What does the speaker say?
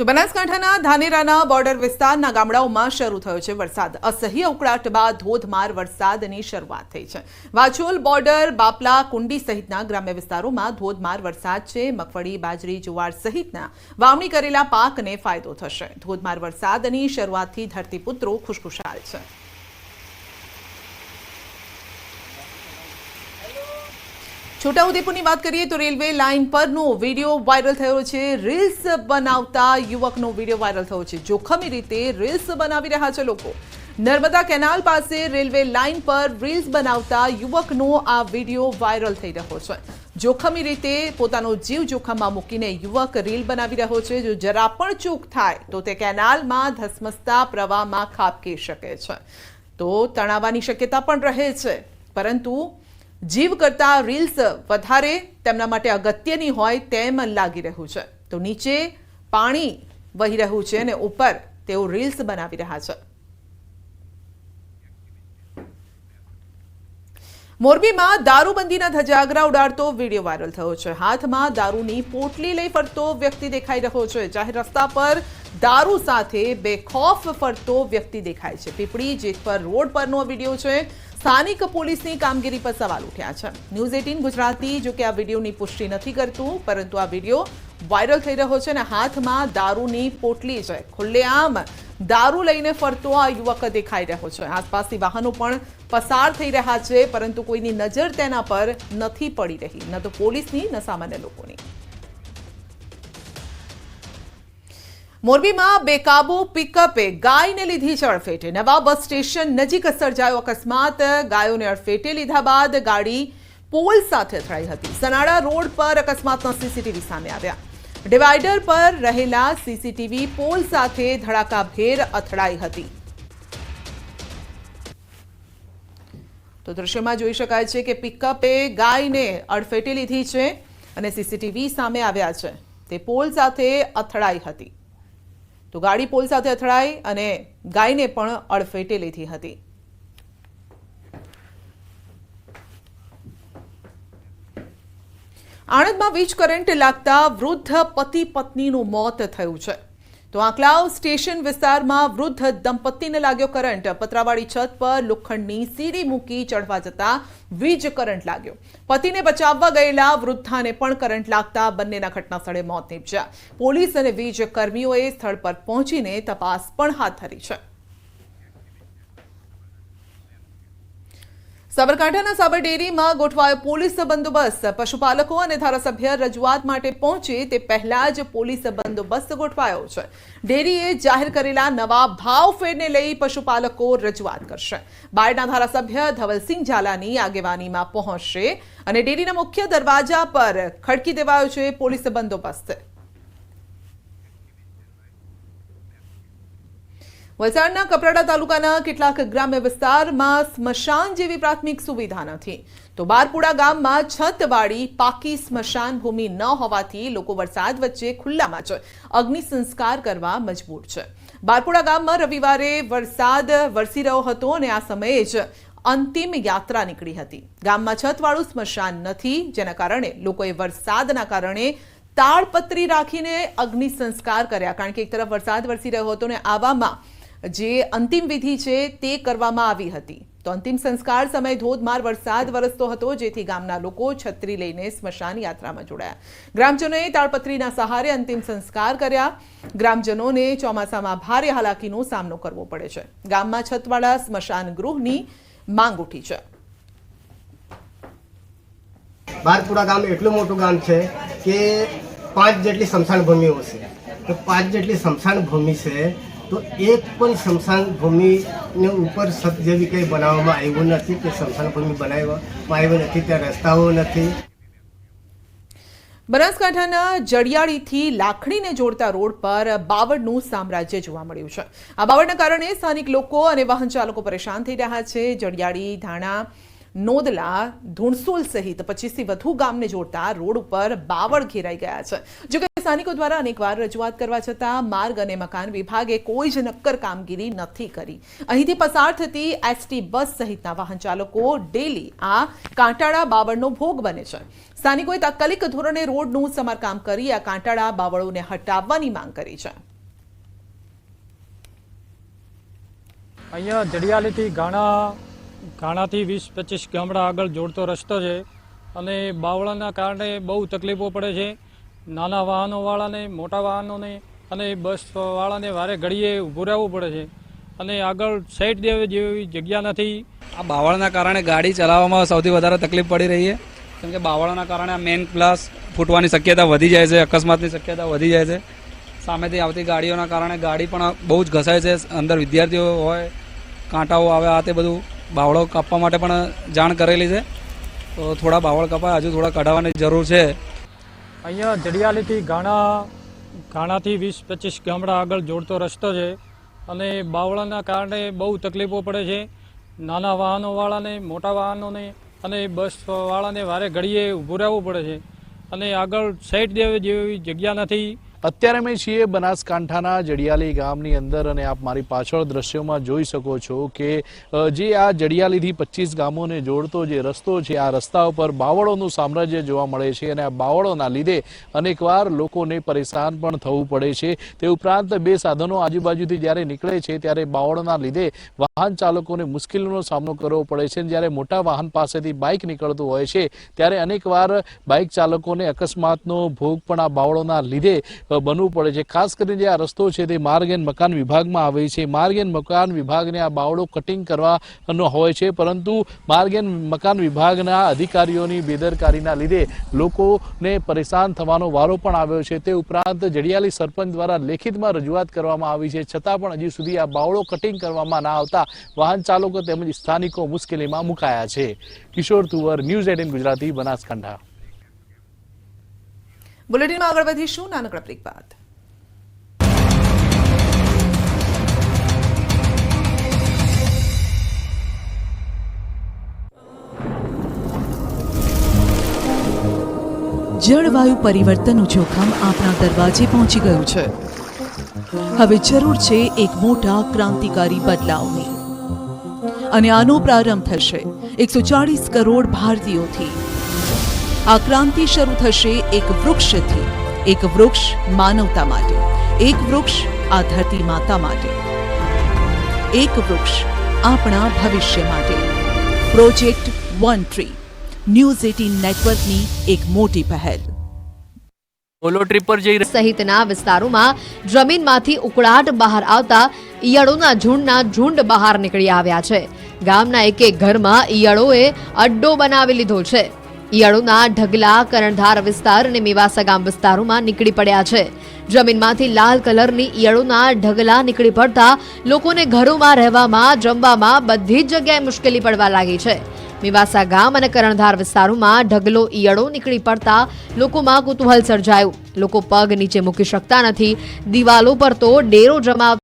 તો બનાસકાંઠાના ધાનેરાના બોર્ડર વિસ્તારના ગામડાઓમાં શરૂ થયો છે વરસાદ. અસહ્ય ઉકળાટ બાદ ધોધમાર વરસાદની શરૂઆત થઈ છે. વાછોલ બોર્ડર, બાપલા, કુંડી સહિતના ગ્રામ્ય વિસ્તારોમાં ધોધમાર વરસાદ છે. મગફળી, બાજરી, જુવાર સહિતના વાવણી કરેલા પાકને ફાયદો થશે. ધોધમાર વરસાદની શરૂઆતથી ધરતીપુત્રો ખુશખુશાલ છે. છોટાઉદેપુરની વાત કરીએ તો રેલવે લાઇન પરનો વીડિયો વાયરલ થયો છે. રીલ્સ બનાવતા યુવકનો વીડિયો વાયરલ થયો છે. જોખમી રીતે રીલ્સ બનાવી રહ્યા છે લોકો. નર્મદા કેનાલ પાસે રેલવે લાઇન પર રીલ્સ બનાવતા યુવકનો આ વીડિયો વાયરલ થઈ રહ્યો છે. જોખમી રીતે પોતાનો જીવ જોખમમાં મૂકીને યુવક રીલ બનાવી રહ્યો છે. જો જરા પણ ચૂક થાય તો તે કેનાલમાં ધસમસતા પ્રવાહમાં ખાબકી શકે છે. તો તણાવવાની શક્યતા પણ રહે છે. પરંતુ જીવ કરતા રીલ્સ વધારે તેમના માટે અગત્યની હોય તેમ લાગી રહ્યું છે. તો નીચે પાણી વહી રહ્યું છે અને ઉપર તેઓ રીલ્સ બનાવી રહ્યા છે. મોરબીમાં દારૂબંધીના ધજાગરા ઉડાડતો વીડિયો વાયરલ થયો છે. હાથમાં દારૂની પોટલી લઈ ફરતો વ્યક્તિ દેખાઈ રહ્યો છે. જાહેર રસ્તા પર દારૂ સાથે બેખોફ ફરતો વ્યક્તિ દેખાય છે. પીપળી જેતપર રોડ પરનો વીડિયો છે. સ્થાનિક પોલીસની કામગીરી પર સવાલ ઉઠ્યા છે. ન્યૂઝ એટીન ગુજરાતી, જો કે આ વિડીયોની પુષ્ટિ નથી કરતું, પરંતુ આ વીડિયો વાયરલ થઈ રહ્યો છે અને હાથમાં દારૂની પોટલી છે. ખુલ્લેઆમ દારૂ લઈને ફરતો આ યુવક દેખાઈ રહ્યો છે. આસપાસથી વાહનો પણ પસાર થઈ રહ્યા છે, પરંતુ કોઈની નજર તેના પર નથી પડી રહી. ન તો પોલીસની, ન સામાન્ય લોકોની. મોરબીમાં બેકાબુ પિકઅપે ગાયને લીધી છે અડફેટે નવા બસ સ્ટેશન નજીક સર્જાયો અકસ્માત. ગાયોને અડફેટે લીધા બાદ ગાડી પોલ સાથે અથડાઈ હતી. સનાડા રોડ પર અકસ્માતના સીસીટીવી સામે આવ્યા. ડિવાઈડર પર રહેલા સીસીટીવી પોલ સાથે ધડાકાભેર અથડાઈ હતી. તો દ્રશ્યમાં જોઈ શકાય છે કે પિકઅપે ગાયને અડફેટે લીધી છે અને સીસીટીવી સામે આવ્યા છે. તે પોલ સાથે અથડાઈ હતી. તો ગાડી પોલ સાથે અથડાઈ અને ગાયને પણ અડફેટે લીધી હતી. આણંદમાં વીજ કરંટ લાગતા વૃદ્ધ પતિ પત્નીનું મોત થયું છે. તો આંકલાવ સ્ટેશન વિસ્તારમાં વૃદ્ધ દંપતીને લાગ્યો કરંટ. પતરાવાળી છત પર લોખંડની સીડી મૂકી ચડવા જતા વીજ કરંટ લાગ્યો. પતિને બચાવવા ગયેલા વૃદ્ધાને પણ કરંટ લાગતા બંનેના ઘટના સ્થળે મોત નીપજ્યા. પોલીસ અને વીજ કર્મીઓએ સ્થળ પર પહોંચીને તપાસ પણ હાથ ધરી છે. સાબરકાંઠાના સાબર ડેરીમાં ગોઠવાયો પોલીસ બંદોબસ્ત. પશુપાલકો અને ધારાસભ્ય રજૂઆત માટે પહોંચે તે પહેલા જ પોલીસ બંદોબસ્ત ગોઠવાયો છે. ડેરીએ જાહેર કરેલા નવા ભાવ ફેરને લઈ પશુપાલકો રજૂઆત કરશે. બાયડના ધારાસભ્ય ધવલસિંહ ઝાલાની આગેવાનીમાં પહોંચશે અને ડેરીના મુખ્ય દરવાજા પર ખડકી દેવાયો છે પોલીસ બંદોબસ્ત. વલસાડના કપરાડા તાલુકાના કેટલાક ગ્રામ્ય વિસ્તારમાં સ્મશાન જેવી પ્રાથમિક સુવિધા નથી. તો બારપુડા ગામમાં છતવાળી પાકી સ્મશાન ભૂમિ ન હોવાથી લોકો વરસાદ વચ્ચે ખુલ્લામાં જ અગ્નિ સંસ્કાર કરવા મજબૂર છે. બારપુડા ગામમાં રવિવારે વરસાદ વરસી રહ્યો હતો અને આ સમયે જ અંતિમ યાત્રા નીકળી હતી. ગામમાં છતવાળું સ્મશાન નથી, જેના કારણે લોકોએ વરસાદના કારણે તાળપત્રી રાખીને અગ્નિ સંસ્કાર કર્યા. કારણ કે એક તરફ વરસાદ વરસી રહ્યો હતો ને આવામાં જે અંતિમ વિધિ છે તે કરવામાં આવી હતી. તો અંતિમ સંસ્કાર સમયે ધોધમાર વરસાદ વરસતો હતો, જેથી ગામના લોકો છત્રી લઈને સ્મશાન યાત્રામાં જોડાયા. ગ્રામજનોએ તાળપત્રીના સહારે અંતિમ સંસ્કાર કર્યા. ગ્રામજનોને ચોમાસામાં ભારે હાલાકીનો સામનો કરવો પડે છે. ગામમાં છતવાળા સ્મશાન ગૃહની માંગ ઉઠી છે. બારપુરા ગામ એટલું મોટું ગામ છે કે પાંચ જેટલી સ્મશાન ભૂમિઓ છે. તો પાંચ જેટલી સ્મશાન ભૂમિ છે તો એક પણ સ્મશાન ભૂમિને ઉપર સત જેવી કંઈ બનાવવામાં આવ્યું નથી કે સ્મશાન ભૂમિ બનાવવામાં આવ્યું નથી, ત્યાં રસ્તાઓ નથી. બનાસકાંઠાના જડિયાળીથી લાખણીને જોડતા રોડ પર બાવળનું સામ્રાજ્ય જોવા મળ્યું છે. આ બાવળના કારણે સ્થાનિક લોકો અને વાહન ચાલકો પરેશાન થઈ રહ્યા છે. જડિયાળી, ધાણા, નોદલા, ધુણસોલ સહિત પચીસથી વધુ ગામને જોડતા રોડ ઉપર બાવળ ઘેરાઈ ગયા છે. જોકે સ્થાનિકો દ્વારા અનેકવાર રજૂઆત કરવા છતાં માર્ગ અને મકાન વિભાગે કોઈ જ નક્કર કામગીરી નથી કરી. અહીંથી પસાર થતી એસટી બસ સહિતના વાહન ચાલકો ડેલી આ કાંટાળા બાવળનો ભોગ બને છે. સ્થાનિકોએ તાત્કાલિક ધોરણે રોડનું સમારકામ કરી આ કાંટાળા બાવળોને હટાવવાની માંગ કરી છે. અહીંયા જડિયાલીથી ગાણા, ગાણાથી વીસ, પચીસ ગામડા આગળ જોડતો રસ્તો છે અને બાવળાના કારણે બહુ તકલીફો પડે છે. નાના વાહનોવાળાને, મોટા વાહનોને અને બસવાળાને વારે ઘડીએ ઊભું રહેવું પડે છે. અને આગળ સાઈડ દેવે જેવી જગ્યા નથી. આ બાવળના કારણે ગાડી ચલાવવામાં સૌથી વધારે તકલીફ પડી રહી છે. કેમ કે બાવળના કારણે આ મેન પ્લસ ફૂટવાની શક્યતા વધી જાય છે, અકસ્માતની શક્યતા વધી જાય છે. સામેથી આવતી ગાડીઓના કારણે ગાડી પણ બહુ જ ઘસાય છે, અંદર વિદ્યાર્થીઓ હોય, કાંટાઓ આવે, આ તે બધું બાવળો કાપવા માટે પણ જાણ કરેલી છે. તો થોડા બાવળ કપાય, હજુ થોડા કઢાવવાની જરૂર છે. અહીંયા જડિયાલીથી ઘાણા ઘાણાથી વીસ પચીસ ગામડા આગળ જોડતો રસ્તો છે અને બાવળાના કારણે બહુ તકલીફો પડે છે. નાના વાહનોવાળાને, મોટા વાહનોને અને બસવાળાને વારે ઘડીએ ઊભું રહેવું પડે છે. અને આગળ સાઈડ દેવે જેવી જગ્યા નથી. અત્યારે અમે છીએ બનાસકાંઠાના જડિયાલી ગામની અંદર અને આપ મારી પાછળ દ્રશ્યોમાં જોઈ શકો છો કે જે આ જડિયાલીથી પચીસ ગામોને જોડતો જે રસ્તો છે, આ રસ્તા ઉપર બાવળોનું સામ્રાજ્ય જોવા મળે છે અને આ બાવળોના લીધે અનેકવાર લોકોને પરેશાન પણ થવું પડે છે. તે ઉપરાંત બે સાધનો આજુબાજુથી જ્યારે નીકળે છે ત્યારે બાવળોના લીધે વાહન ચાલકોને મુશ્કેલીનો સામનો કરવો પડે છે જ્યારે મોટા વાહન પાસેથી બાઇક નીકળતું હોય છે, ત્યારે અનેકવાર બાઇક ચાલકોને અકસ્માતનો ભોગ પણ આ બાવળોના લીધે બનવું પડે છે. ખાસ કરીને જે આ રસ્તો છે તે માર્ગ એન્ડ મકાન વિભાગમાં આવે છે. માર્ગ એન્ડ મકાન વિભાગને આ બાવળો કટિંગ કરવાનો હોય છે, પરંતુ માર્ગ એન્ડ મકાન વિભાગના અધિકારીઓની બેદરકારીના લીધે લોકોને પરેશાન થવાનો વારો પણ આવ્યો છે. તે ઉપરાંત જડિયાલી સરપંચ દ્વારા લેખિતમાં રજૂઆત કરવામાં આવી છે. છતાં પણ હજી સુધી આ બાવળો કટિંગ કરવામાં ના આવતા વાહન ચાલકો તેમજ સ્થાનિકો મુશ્કેલીમાં મુકાયા છે. Kishore Tuvar, news eighteen Gujarati, Banaskantha. બુલેટિનમાં આગળ વધીશું નાનકડા બ્રેક બાદ. જળવાયુ પરિવર્તનનું જોખમ આપણા દરવાજે પહોંચી ગયું છે. હવે જરૂર છે એક મોટા ક્રાંતિકારી બદલાવની. અને આનો પ્રારંભ થશે એકસો ચાળીસ કરોડ ભારતીયોથી. આ ક્રાંતિ શરૂ થશે એક વૃક્ષથી એક વૃક્ષ માનવતા માટે એક વૃક્ષ આ ધરતી માતા માટે એક વૃક્ષ આપણા ભવિષ્ય માટે. Project one tree news eighteen નેટવર્કની એક મોટી પહેલ. સોલો ટ્રીપ પર જઈ સહિતના વિસ્તારોમાં જમીનમાંથી ઉકળાટ બહાર આવતા ઈયળોના ઝુંડના ઝુંડ બહાર નીકળી આવ્યા છે. ગામના એક એક ઘરમાં ઈયળોએ અડ્ડો બનાવી લીધો છે. ઈયળોના ઢગલા, કરણધાર વિસ્તાર અને મેવાસા ગામ વિસ્તારોમાં નીકળી પડ્યા છે. જમીનમાંથી લાલ કલરની ઈયળોના ઢગલા નીકળી પડતા લોકોને ઘરોમાં રહેવામાં, જમવામાં બધી જ જગ્યાએ મુશ્કેલી પડવા લાગી છે. મેવાસા ગામ અને કરણધાર વિસ્તારોમાં ઢગલો, ઈયળો નીકળી પડતા લોકોમાં કુતૂહલ સર્જાયું. લોકો પગ નીચે મૂકી શકતા નથી. દિવાલો પર તો ડેરો જમાવ